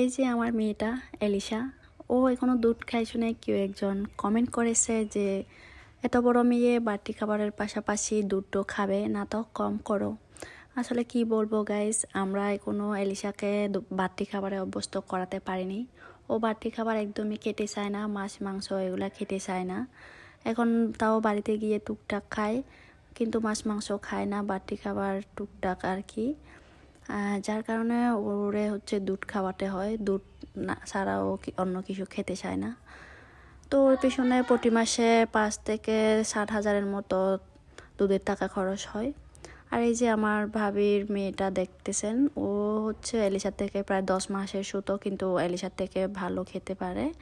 এই যে আমার মেয়েটা, এলিশা, ও এখনও দুধ খাই শুনে কেউ একজন কমেন্ট করেছে যে, এত বড় মেয়ে, বাড়তি খাবারের পাশাপাশি দুধও খাবে, না তো কম করো। আসলে কি বলব গাইস আমরা এখনও এলিশাকে বাড়তি খাবারে অভ্যস্ত করাতে পারিনি। ও বাড়তি খাবার একদমই খেতে চায় না, মাছ, মাংস এগুলা খেতে চায় না। এখন তাও বাড়িতে গিয়ে টুকটাক খায়, কিন্তু মাছ, মাংস খায় না, বাড়তি খাবার টুকটাক আর কি। যার কারণে ওরে হচ্ছে দুধ খাওয়াতে হয়। দুধ না ছাড়াও অন্য কিছু খেতে চায় না। তো ওর পিছনে প্রতি মাসে পাঁচ থেকে ষাট হাজারের মতো দুধের টাকা খরচ হয়। আর এই যে আমার ভাবির মেয়েটা দেখতেছেন, ও হচ্ছে এলিশার থেকে প্রায় দশ মাসের সুতো, কিন্তু এলিশার থেকে ভালো খেতে পারে।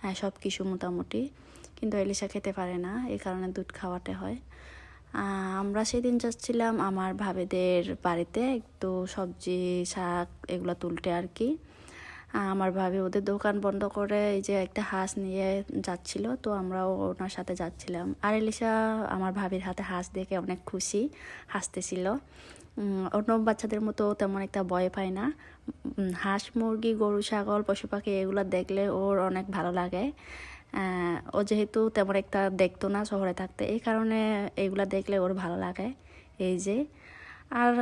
হ্যাঁ সব কিছু মোটামুটি। কিন্তু এলিশা খেতে পারে না, এই কারণে দুধ খাওয়াতে হয়। আমরা সেদিন যাচ্ছিলাম আমার ভাবেদের বাড়িতে, একটু সবজি, শাক এগুলো তুলতে আর কি। আমার ভাবি ওদের দোকান বন্ধ করে এই যে একটা হাঁস নিয়ে যাচ্ছিল, তো আমরাও ওনার সাথে যাচ্ছিলাম। আর এলিশা, আমার ভাবির হাতে হাঁস দেখে অনেক খুশি, হাসতেছিল। অন্য বাচ্চাদের মতো তেমন একটা ভয় পায় না। হাঁস, মুরগি, গরু, ছাগল, পশু পাখি এগুলো দেখলে ওর অনেক ভালো লাগে। ও যেহেতু তেমন একটা দেখতো না শহরে থাকতে, এই কারণে এইগুলা দেখলে ওর ভালো লাগে, এই যে। আর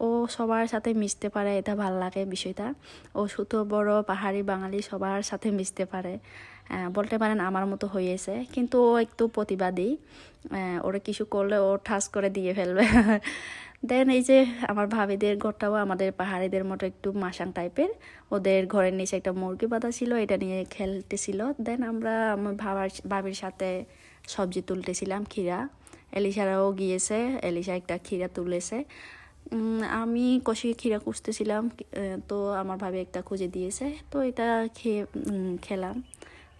ও সবার সাথে মিশতে পারে, এটা ভালো লাগে বিষয়টা। ও ছোটো, বড়, পাহাড়ি বাঙালি সবার সাথে মিশতে পারে। বলতে পারেন আমার মতো হয়েছে কিন্তু ও একটু প্রতিবাদী। ওরা কিছু করলে ও ঠাস করে দিয়ে ফেলবে। দেন এই যে আমার ভাবিদের ঘরটাও আমাদের পাহাড়িদের মতো একটু মাসাং টাইপের। ওদের ঘরের নিচে একটা মুরগি বাঁধা ছিল, এটা নিয়ে খেলতেছিল। দেন আমরা আমার ভাবার ভাবির সাথে সবজি তুলতেছিলাম খিরা এলিশারাও গিয়েছে, এলিশা একটা খিরা তুলেছে। আমি কষি খিরা খুঁজতেছিলাম আহ, তো আমার ভাবি একটা খুঁজে দিয়েছে তো এটা খেয়ে খেলাম।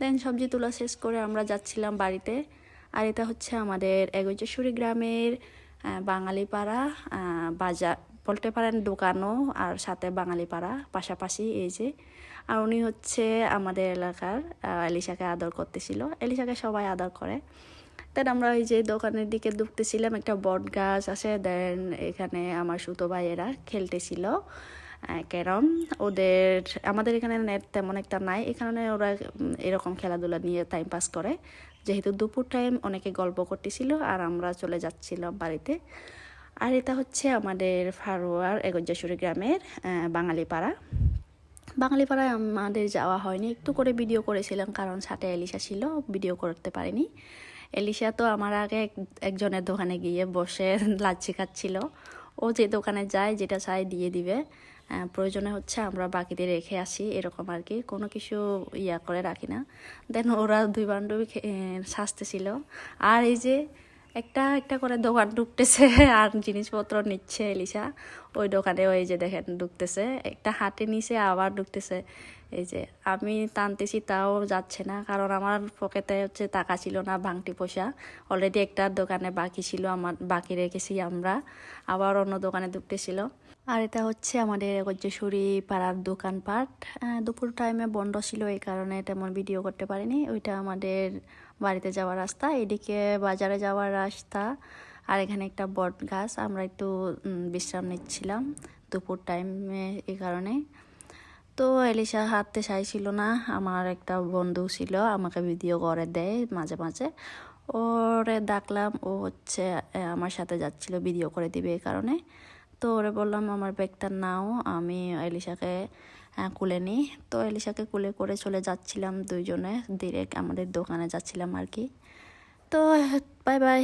দেন সবজি তোলা শেষ করে আমরা যাচ্ছিলাম বাড়িতে আর এটা হচ্ছে আমাদের এগৈচেশ্বরী গ্রামের বাঙালি পাড়া বাজার বলতে পারেন দোকানও আর সাথে বাঙালি পাড়া পাশাপাশি এই যে। আর উনি হচ্ছে আমাদের এলাকার এলিশাকে আদর করতেছিল। এলিশাকে সবাই আদর করে। দেন আমরা ওই যে দোকানের দিকে ঢুকতেছিলাম, একটা বট গাছ আছে। দেন এখানে আমার সুতো ভাইয়েরা খেলতেছিল ক্যারম। ওদের, আমাদের এখানে নেট তেমন একটা নাই। এখানে ওরা এরকম খেলাধুলা নিয়ে টাইম পাস করে। যেহেতু দুপুর টাইম অনেকে গল্প করতেছিল আর আমরা চলে যাচ্ছিলাম বাড়িতে। আর এটা হচ্ছে আমাদের ফারোয়ার এগজ্জাসুরি গ্রামের বাঙালি পাড়া বাঙালি পাড়ায় আমাদের যাওয়া হয়নি। একটু করে ভিডিও করেছিলাম, কারণ সাথে এলিশা ছিল ভিডিও করতে পারিনি। এলিশা তো আমার আগে এক- একজনের দোকানে গিয়ে বসে লাচ্ছি খাচ্ছিল। ও যে দোকানে যায়, যেটা চায় দিয়ে দিবে। প্রয়োজনে হচ্ছে আমরা বাকিদের রেখে আসি, এরকম আর কি। কোনো কিছু ইয়া করে রাখি না। দেন ওরা দুই বান্ধবী শাস্তে ছিল আর এই যে একটা একটা করে দোকান ঢুকতেছে আর জিনিসপত্র নিচ্ছে এলিশা। ওই দোকানে ওই যে দেখেন ঢুকতেছে, একটা হাতে নিছে, আবার ঢুকতেছে। এই যে আমি টানতেছি, তাও যাচ্ছে না, কারণ আমার পকেটে হচ্ছে টাকা ছিল না ভাঙটি পয়সা। অলরেডি একটা দোকানে বাকি ছিল আমার, বাকি রেখেছি আমরা। আবার অন্য দোকানে ঢুকতেছিল। আর এটা হচ্ছে আমাদের গজ্জেশ্বরী পাড়ার দোকানপাট দুপুর টাইমে বন্ধ ছিল, এই কারণে তেমন ভিডিও করতে পারিনি। ওইটা আমাদের বাড়িতে যাওয়ার রাস্তা, এদিকে বাজারে যাওয়ার রাস্তা, আর এখানে একটা বট গাছ। আমরা একটু বিশ্রাম নিচ্ছিলাম দুপুর টাইমে এই কারণে। তো এলিশা হাঁটতে চাইছিল না, আমার একটা বন্ধু ছিল, আমাকে ভিডিও করে দেয় মাঝে মাঝে। ওরে ডাকলাম ও হচ্ছে আমার সাথে যাচ্ছিল, ভিডিও করে দিবে এই কারণে। তো ওরে বললাম আমার ব্যাগটা নাও আমি এলিশাকে আহ, কুলে নিই। তো এলিশাকে কুলে করে চলে যাচ্ছিলাম দুইজনে ডিরেক্ট আমাদের দোকানে যাচ্ছিলাম আর কি। তো বাই বাই